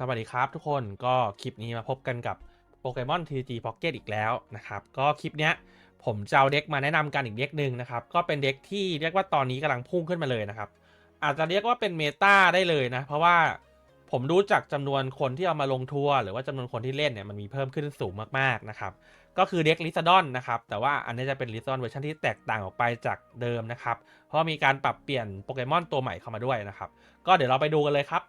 สวัสดีครับทุกคนก็คลิปนี้มาพบกันกับโปเกมอน TG Pocket อีกแล้วนะครับ ก็คลิปเนี้ยผมจะเอาเด็กมาแนะนำกันอีกเด็กหนึ่งนะครับ ก็เป็นเด็กที่เรียกว่าตอนนี้กำลังพุ่งขึ้นมาเลยนะครับ อาจจะเรียกว่าเป็นเมตาได้เลยนะ เพราะว่าผมรู้จากจำนวนคนที่เอามาลงทัวร์หรือว่าจำนวนคนที่เล่นเนี่ยมันมีเพิ่มขึ้นสูงมากๆนะครับ ก็คือเด็กลิซดอนนะครับ แต่ว่าอันนี้จะเป็นลิซดอนเวอร์ชันที่แตกต่างออกไปจากเดิมนะครับ เพราะมีการปรับเปลี่ยนโปเกมอนตัวใหม่เข้ามาด้วยนะครับ ก็เดี๋ยวเราไปดูกันเลยครับ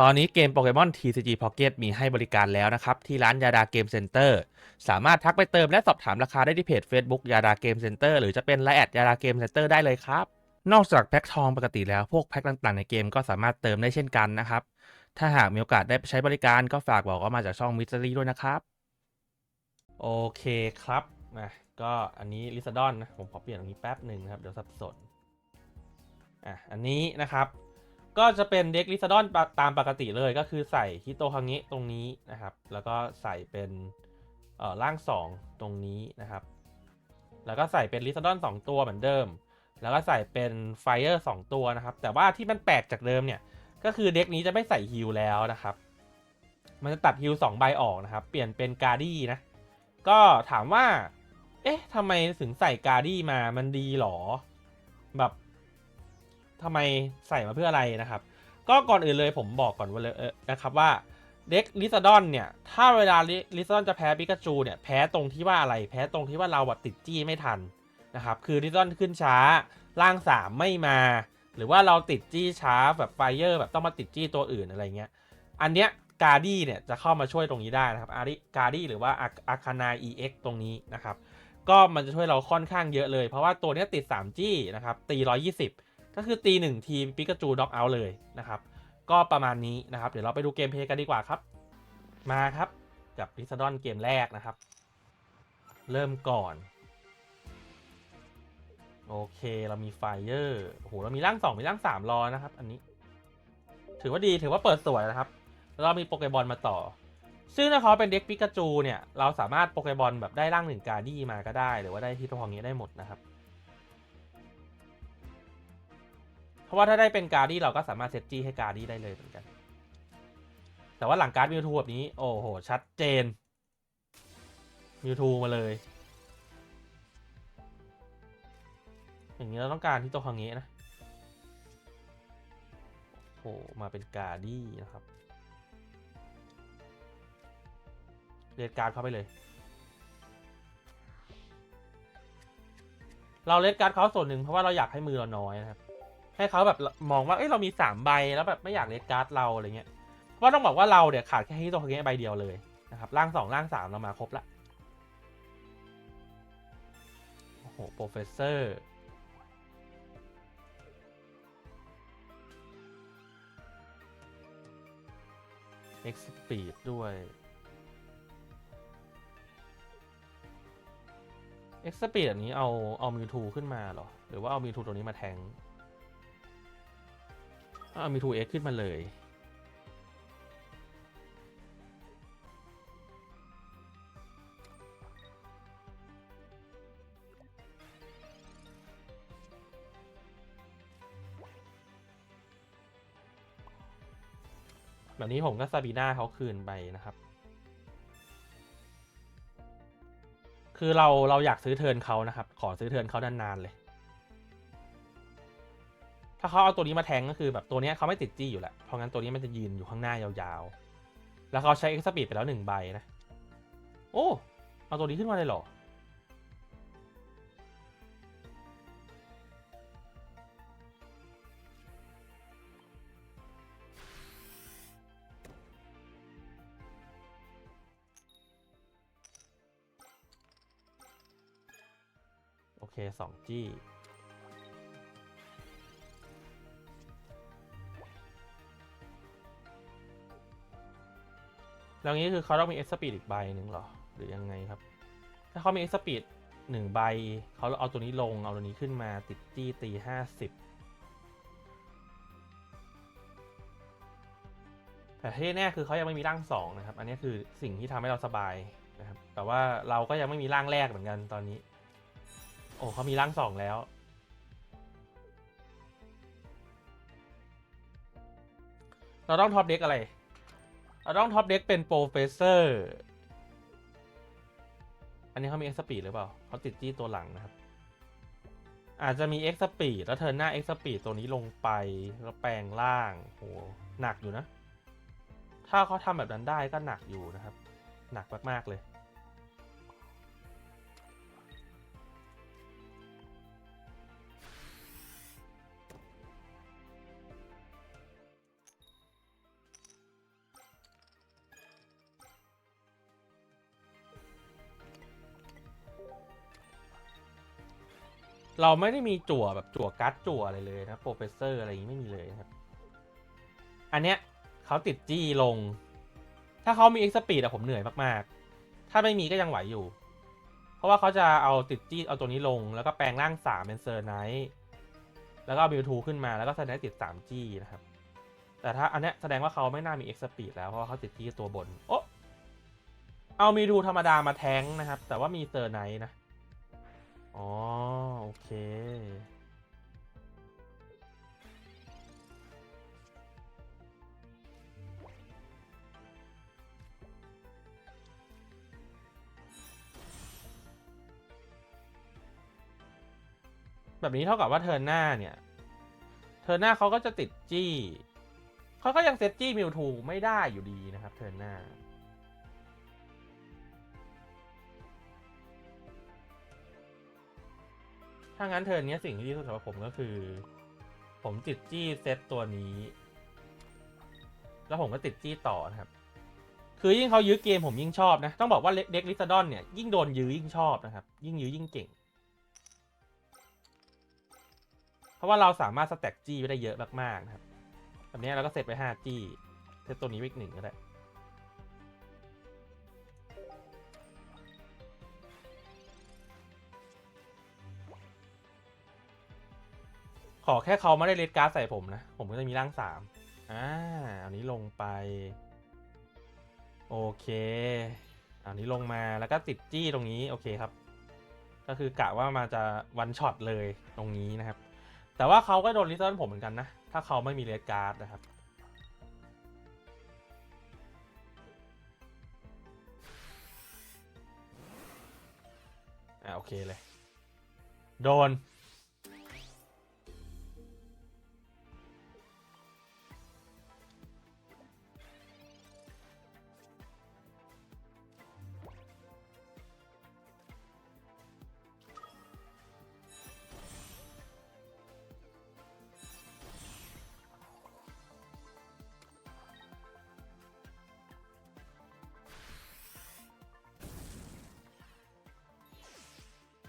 ตอนนี้เกมโปเกมอน TCG Pocket มีให้บริการแล้วนะครับ ที่ร้านยาดาเกมเซ็นเตอร์สามารถทักไปเติมและสอบถามราคาได้ที่เพจ Facebook ยาดาเกมเซ็นเตอร์หรือจะเป็นไลน์แอดยาดาเกมเซ็นเตอร์ได้เลยครับ นอกจากแพ็คทองปกติแล้วพวกแพ็คต่างๆ ในเกมก็สามารถเติมได้เช่นกันนะครับ ถ้าหากมีโอกาสได้ไปใช้บริการก็ฝากบอกว่ามาจากช่องมิสซิลี่ด้วยนะครับโอเคครับนะก็อันนี้ลิซาดอนนะผมขอเปลี่ยนตรงนี้แป๊บหนึ่งนะครับเดี๋ยวสับสนอะอันนี้นะครับ ก็จะเป็นเด็กลิซาดอนตามปกติเลยก็คือใส่ฮิโตคังเงะตรงนี้นะครับ แล้วก็ใส่เป็นเอ่อร่าง 2 ตรงนี้นะครับ แล้วก็ใส่เป็นลิซาดอน 2 ตัวเหมือนเดิม แล้วก็ใส่เป็นไฟเออร์2ตัวนะครับ แต่ว่าที่มันแปลกจากเดิมเนี่ย ก็คือเด็กนี้จะไม่ใส่ฮิลแล้วนะครับ มันจะตัดฮิล2ใบออกนะครับ เปลี่ยนเป็นการ์ดี้นะ ก็ถามว่า เอ๊ะทำไมถึงใส่การ์ดี้มา มันดีหรอ แบบ ทำไมใส่มาเพื่ออะไรนะครับ ก็ก่อนอื่นเลยผมบอกก่อนว่าเลยนะครับว่าเด็กลิซาดอนเนี่ย ถ้าเวลาลิซาดอนจะแพ้ปิกาจูเนี่ย แพ้ตรงที่ว่าอะไร แพ้ตรงที่ว่าเราอะติดจี้ไม่ทันนะครับ คือลิซาดอนขึ้นช้าร่าง3ไม่มา หรือว่าเราติดจี้ช้าแบบไฟเออร์แบบต้องมาติดจี้ตัวอื่นอะไรเงี้ย อันเนี้ยการ์ดี้เนี่ยจะเข้ามาช่วยตรงนี้ได้นะครับอาริการ์ดี้หรือว่าอาคานา EX ตรงนี้นะครับ ก็มันจะช่วยเราค่อนข้างเยอะเลย เพราะว่าตัวเนี้ยติด 3G นะครับตี 120 ก็คือตี1ทีปิกาจูด็อกเอาเลยนะครับ ก็ประมาณนี้นะครับ เดี๋ยวเราไปดูเกมเพย์กันดีกว่าครับ มาครับกับลิซาดอนเกมแรกนะครับ เริ่มก่อน โอเคเรามีไฟเออร์โหเรามีร่าง2มีร่าง3รอนะครับ อันนี้ ถือว่าดีถือว่าเปิดสวยนะครับเรามีโปเกมอนมาต่อ ซึ่งถ้าเขาเป็นเด็กปิกาจูเนี่ย เราสามารถโปเกมอนแบบได้ร่างหนึ่งการดี้มาก็ได้ หรือว่าได้ที่ตัวของนี้ได้หมดนะครับ เพราะว่าถ้าได้เป็นการ์ดี้เราก็สามารถเซตจี้ให้การ์ดี้ได้เลยเหมือนกัน แต่ว่าหลังการ์ดมิวทูแบบนี้ โอ้โห ชัดเจนมิวทูมาเลย อย่างนี้เราต้องการที่ตัวของนี้นะโอ้โหมาเป็นการ์ดี้นะครับเรียนการ์ดเข้าไปเลยเราเลดการ์ดเขาส่วนหนึ่งเพราะว่าเราอยากให้มือเราน้อยนะครับ ให้เขาแบบมองว่าเอ้ยเรามีสามใบแล้วแบบไม่อยากเลดการ์ดเราอะไรเงี้ยเพราะว่าต้องบอกว่าเราเนี่ยขาดแค่ที่ตัวนี้ใบเดียวเลยนะครับร่างสองร่างสามเรามาครบละโอ้โหโปรเฟสเซอร์เอ็กซ์ปีดด้วยเอ็กซ์ปีดอันนี้เอาเอามิวทูขึ้นมาหรอ หรือว่าเอามิวทูตัวนี้มาแทง เอามิวทูเอ็กขึ้นมาเลย แบบนี้ผมก็ซาบีนาเขาคืนไปนะครับ คือเราเราอยากซื้อเทินเขานะครับ ขอซื้อเทินเขานานๆเลย ถ้าเขาเอาตัวนี้มาแทงก็คือแบบตัวนี้เขาไม่ติดจี้อยู่แหละเพราะงั้นตัวนี้มันจะยืนอยู่ข้างหน้ายาวๆ แล้วเขาใช้เอ็กซ์ปีดไปแล้วหนึ่งใบนะ โอ้เอาตัวนี้ขึ้นมาเลยเหรอ โอเคสองจี้ แล้วงี้คือเขาต้องมีเอ็กซ์ปีดอีกใบหนึ่งเหรอ หรือยังไงครับ ถ้าเขามีเอ็กซ์ปีดหนึ่งใบ เขาเอาตัวนี้ลง เอาตัวนี้ขึ้นมาติดจี้ตีห้าสิบแต่ที่แน่คือเขายังไม่มีร่างสองนะครับ อันนี้คือสิ่งที่ทำให้เราสบายนะครับ แต่ว่าเราก็ยังไม่มีร่างแรกเหมือนกันตอนนี้ โอ้เขามีร่างสองแล้วเราต้องท็อปเด็กอะไร เราต้องท็อปเด็กเป็นโปรเฟสเซอร์ อันนี้เขามีเอ็กซ์ปีดหรือเปล่าเขาติดจี้ตัวหลังนะครับ อาจจะมีเอ็กซ์ปีดแล้วเทินหน้าเอ็กซ์ปีดตัวนี้ลงไปแล้วแปลงล่างโหหนักอยู่นะ ถ้าเขาทำแบบนั้นได้ก็หนักอยู่นะครับ หนักมากๆเลย เราไม่ได้มีจั่วแบบจั่วการ์ดจั่วอะไรเลยนะโปรเฟสเซอร์อะไรอย่างนี้ไม่มีเลยนะครับ อันเนี้ยเขาติดจี้ลง ถ้าเขามีเอ็กซ์ปีดอะผมเหนื่อยมากๆ ถ้าไม่มีก็ยังไหวอยู่ เพราะว่าเขาจะเอาติดจี้เอาตัวนี้ลง แล้วก็แปลงร่างสามเป็นเซอร์ไนท์แล้วก็บิวทูขึ้นมาแล้วก็แสดงติดสามจี้นะครับ แต่ถ้าอันเนี้ยแสดงว่าเขาไม่น่ามีเอ็กซ์ปีดแล้วเพราะว่าเขาติดจี้ตัวบนโอะเอามีทูธรรมดามาแทงนะครับ แต่ว่ามีเซอร์ไนท์นะ อ๋อ โอเค แบบนี้เท่ากับว่าเทิร์นหน้าเนี่ยเทิร์นหน้าเขาก็จะติดจี้ เขาก็ยังเซตจี้มิวทูไม่ได้อยู่ดีนะครับเทิร์นหน้า ถ้างั้นเทิร์นเนี้ยสิ่งที่ดีที่สุดสำหรับผมก็คือ ผมติดจี้เซตตัวนี้ แล้วผมก็ติดจี้ต่อนะครับ คือยิ่งเขายื้อเกมผมยิ่งชอบนะ ต้องบอกว่าเด็กลิซาดอนเนี่ยยิ่งโดนยื้อยิ่งชอบนะครับ ยิ่งยื้อยิ่งเก่ง เพราะว่าเราสามารถสแต็กจี้ไว้ได้เยอะมากๆนะครับแบบนี้เราก็เซตไป5จี้เซตตัวนี้ไว้อีกหนึ่งก็ได้ ขอแค่เขาไม่ได้เลดการ์ดใส่ผมนะ ผมก็จะมีร่างสามอ่าอันนี้ลงไป โอเคอันนี้ลงมาแล้วก็ติดจี้ตรงนี้โอเคครับ ก็คือกะว่ามาจะวันช็อตเลยตรงนี้นะครับ แต่ว่าเขาก็โดนลิซอนผมเหมือนกันนะ ถ้าเขาไม่มีเลดการ์ดนะครับอ่าโอเคเลย โดน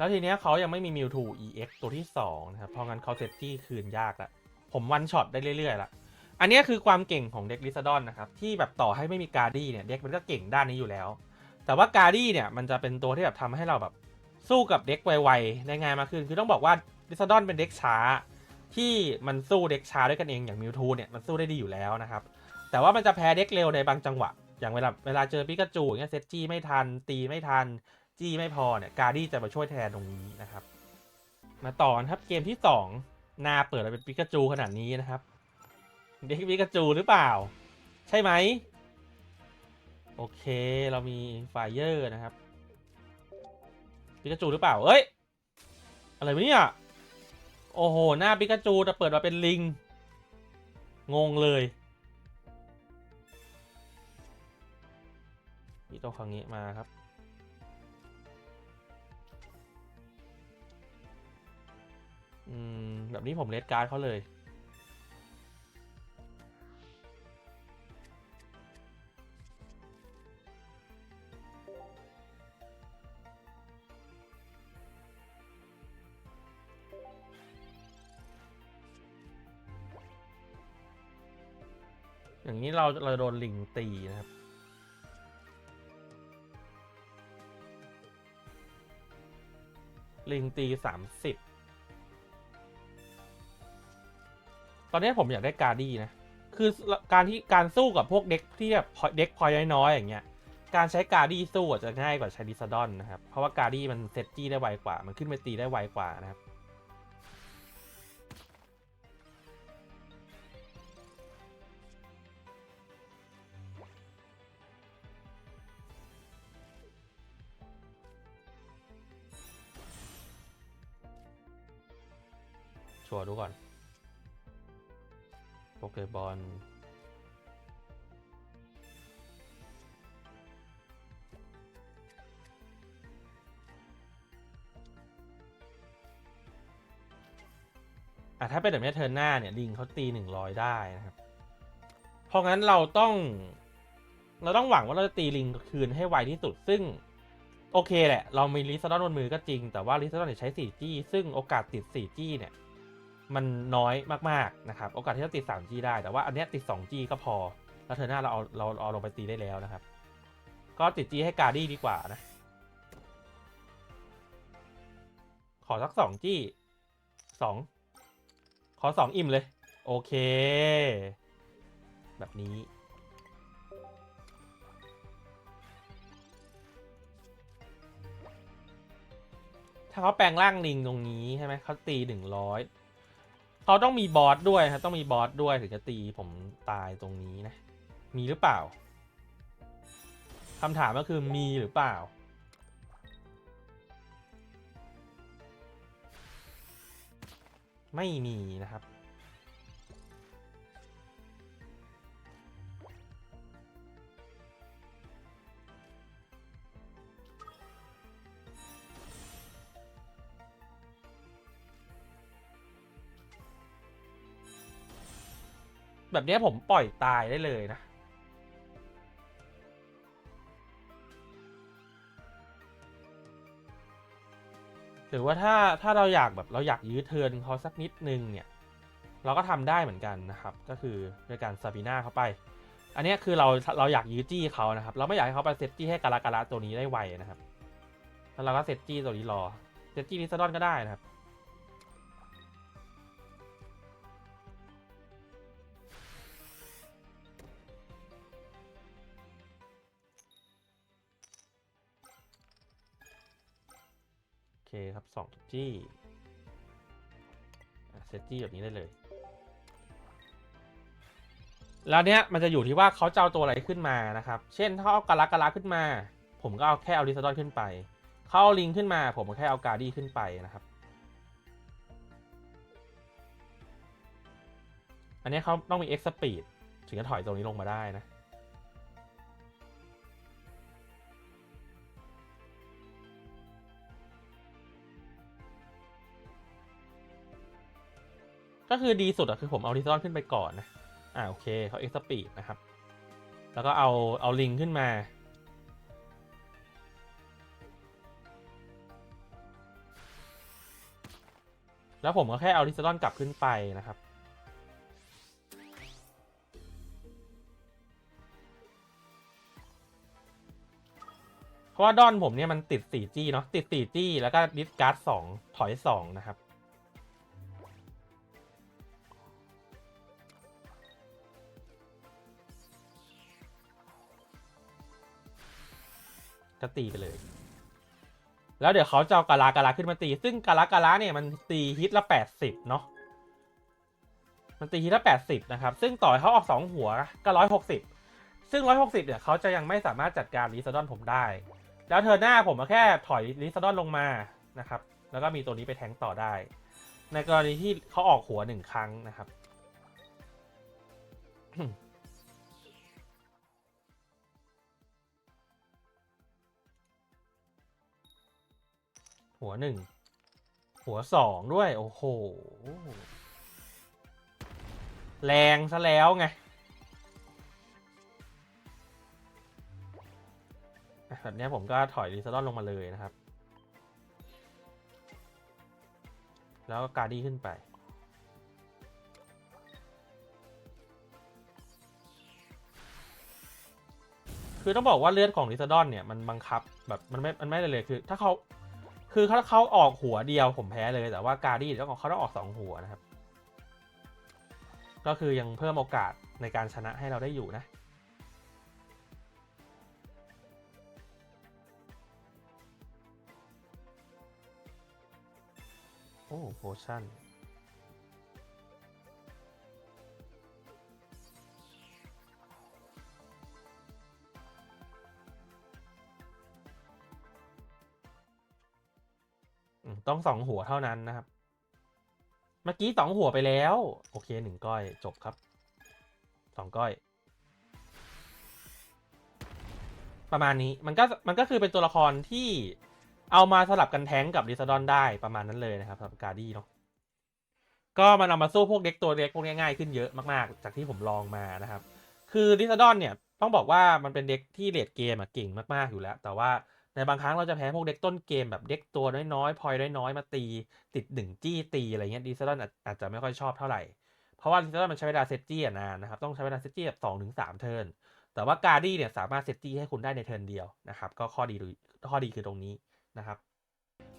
แล้วทีเนี้ยเขายังไม่มี Mewtwo EX ตัวที่ 2 นะครับ เพราะงั้นเขาเซตที่คืนยากละ ผมวันช็อตได้เรื่อยๆละ อันนี้คือความเก่งของเด็กลิซาดอนนะครับ ที่แบบต่อให้ไม่มีการ์ดี้เนี่ย เด็กมันก็เก่งด้านนี้อยู่แล้ว แต่ว่าการ์ดี้เนี่ยมันจะเป็นตัวที่แบบทำให้เราแบบสู้กับเด็กไวๆได้ง่ายมากขึ้น คือต้องบอกว่าลิซาดอนเป็นเด็กช้า ที่มันสู้เด็กช้าด้วยกันเองอย่างมิวทูเนี่ยมันสู้ได้ดีอยู่แล้วนะครับ แต่ว่ามันจะแพ้เด็กเร็วในบางจังหวะ อย่างเวลาเวลาเจอปิกาจูอย่างเงี้ยเซตจี้ไม่ทันตีไม่ทัน จี้ไม่พอเนี่ยการดี้จะมาช่วยแทนตรงนี้นะครับ มาต่อนครับเกมที่2หน้าเปิดมาเป็นปิกาจูขนาดนี้นะครับเด็กปิกาจูหรือเปล่า ใช่ไหมโอเคเรามีไฟเยอร์นะครับปิกาจูหรือเปล่าเอ้ยอะไรวะเนี่ยโอ้โหหน้าปิกาจูแต่เปิดมาเป็นลิงงงเลยมีตัวคังนี้มาครับ อืม แบบนี้ผมเลดการ์ดเขาเลยอย่างนี้เราเราโดนลิงตีนะครับ ลิงตีสามสิบ ตอนนี้ผมอยากได้การดีนะ คือการที่การสู้กับพวกเด็กที่แบบเด็กพอยน้อยอย่างเงี้ย การใช้การดีสู้จะง่ายกว่าใช้ดิสดอนนะครับ เพราะว่าการดีมันเซตจี้ได้ไวกว่า มันขึ้นไปตีได้ไวกว่านะครับชัวร์ดูก่อน โปเกบอลอะถ้าเป็นแบบนี้เทิร์นหน้าเนี่ยลิงเขาตีหนึ่งร้อยได้นะครับ เพราะงั้นเราต้อง เราต้องหวังว่าเราจะตีลิงคืนให้ไวที่สุด ซึ่ง โอเคแหละ เรามีลิซาดอนบนมือก็จริง แต่ว่าลิซาดอนเนี่ยใช้ 4G ซึ่งโอกาสติด 4G เนี่ย มันน้อยมากๆนะครับ โอกาสที่จะติด 3G ได้ แต่ว่าอันเนี้ยติด 2G ก็พอ แล้วเธอหน้าเราเอาเราเอาลงไปตีได้แล้วนะครับ ก็ติด G ให้การดี้ดีกว่านะ ขอสัก 2G 2 ขอ 2 อิ่มเลย โอเค แบบนี้ถ้าเขาแปลงร่างลิงตรงนี้ใช่ไหมเขาตีหนึ่งร้อย เขาต้องมีบอสด้วยครับต้องมีบอสด้วยถึงจะตีผมตายตรงนี้นะ มีหรือเปล่าคำถามก็คือมีหรือเปล่า ไม่มีนะครับ แบบนี้ผมปล่อยตายได้เลยนะ หรือว่าถ้าถ้าเราอยากแบบเราอยากยื้อเทินเขาสักนิดนึงเนี่ย เราก็ทำได้เหมือนกันนะครับ ก็คือโดยการซาบีนาเข้าไป อันนี้คือเราเราอยากยื้อจี้เขานะครับ เราไม่อยากให้เขาไปเซตจี้ให้กาลากาลาตัวนี้ได้ไวนะครับ แล้วเราก็เซตจี้ตัวนี้รอ เซตจี้ลิซาดอนก็ได้นะครับ เคครับสองจี้เซตจี้แบบนี้ได้เลย แล้วเนี้ยมันจะอยู่ที่ว่าเขาจะเอาตัวอะไรขึ้นมานะครับ เช่นถ้าเอากาลากาลาขึ้นมา ผมก็เอาแค่เอาลิซาดอนขึ้นไปเขาเอาลิงขึ้นมา ผมก็แค่เอาการดี้ขึ้นไปนะครับ อันนี้เขาต้องมี X speed ถึงจะถอยตรงนี้ลงมาได้นะ ก็คือดีสุดอะคือผมเอาลิซอนขึ้นไปก่อนนะ อ่าโอเคเขาเอ็กซ์ปีดนะครับ แล้วก็เอาเอาลิงขึ้นมา แล้วผมก็แค่เอาลิซอนกลับขึ้นไปนะครับเพราะว่าดอนผมเนี่ยมันติด 4G เนาะติด 4G แล้วก็ดิสการ์ด2ถอย 2 นะครับ ก็ตีไปเลย แล้วเดี๋ยวเขาจะเอากาลากาลาขึ้นมาตี ซึ่งกาลากาลาเนี่ยมันตีฮิตละแปดสิบเนาะมันตีฮิตละแปดสิบนะครับ ซึ่งต่อให้เขาออกสองหัวก็ร้อยหกสิบซึ่งร้อยหกสิบเนี่ยเขาจะยังไม่สามารถจัดการลิซาดอนผมได้ แล้วเธอหน้าผมก็แค่ถอยลิซาดอนลงมานะครับ แล้วก็มีตัวนี้ไปแทงต่อได้ ในกรณีที่เขาออกหัวหนึ่งครั้งนะครับ หัวหนึ่งหัวสองด้วย โอ้โห แรงซะแล้วไงแบบนี้ผมก็ถอยรีซาดอนลงมาเลยนะครับ แล้วก็การดีขึ้นไป คือต้องบอกว่าเลือดของลิซาดอนเนี่ยมันบังคับแบบมันไม่ มันไม่เลยเลยคือ ถ้าเขา คือถ้าเขาออกหัวเดียวผมแพ้เลยแต่ว่าการดี้ต้องเขาต้องออกสองหัวนะครับ ก็คือยังเพิ่มโอกาสในการชนะให้เราได้อยู่นะโอ้โพชั่น ต้องสองหัวเท่านั้นนะครับ เมื่อกี้สองหัวไปแล้ว โอเคหนึ่งก้อยจบครับสองก้อย ประมาณนี้มันก็มันก็คือเป็นตัวละครที่เอามาสลับกันแท้งกับดิซดอนได้ประมาณนั้นเลยนะครับสำหรับการดี้เนาะก็มันเอามาสู้พวกเด็กตัวเล็กพวกนี้ง่ายขึ้นเยอะมากๆ จากที่ผมลองมานะครับ คือดิซดอนเนี่ยต้องบอกว่ามันเป็นเด็กที่เลดเกมเก่งมากๆอยู่แล้ว แต่ว่า ในบางครั้งเราจะแพ้พวกเด็กต้นเกมแบบเด็กตัวน้อยๆพลอยน้อยๆมาตี ติดหนึ่งจี้ตีอะไรเงี้ยดิซดอนอาจจะไม่ค่อยชอบเท่าไหร่ เพราะว่าดิซดอนมันใช้เวลาเซตจี้อะนานนะครับต้องใช้เวลาเซตจี้แบบสองถึงสามเทิร์นแต่ว่าการ์ดี้เนี่ยสามารถเซตตี้ให้คุณได้ในเทิร์นเดียวนะครับก็ข้อดีดูข้อดีคือตรงนี้นะครับ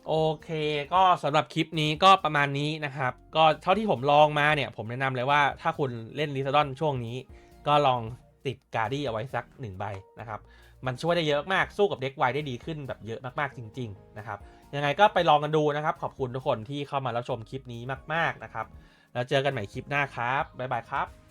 โอเค ก็สำหรับคลิปนี้ก็ประมาณนี้นะครับ ก็เท่าที่ผมลองมาเนี่ย ผมแนะนำเลยว่าถ้าคุณเล่นลิซาดอนช่วงนี้ ก็ลองติดการ์ดี้เอาไว้สักหนึ่งใบนะครับ มันช่วยได้เยอะมากสู้กับเด็กไวได้ดีขึ้นแบบเยอะมากๆจริง ๆ นะครับ ยังไงก็ไปลองกันดูนะครับ ขอบคุณทุกคนที่เข้ามารับชมคลิปนี้มาก ๆนะครับ แล้วเจอกันใหม่คลิปหน้าครับบ๊ายบายครับ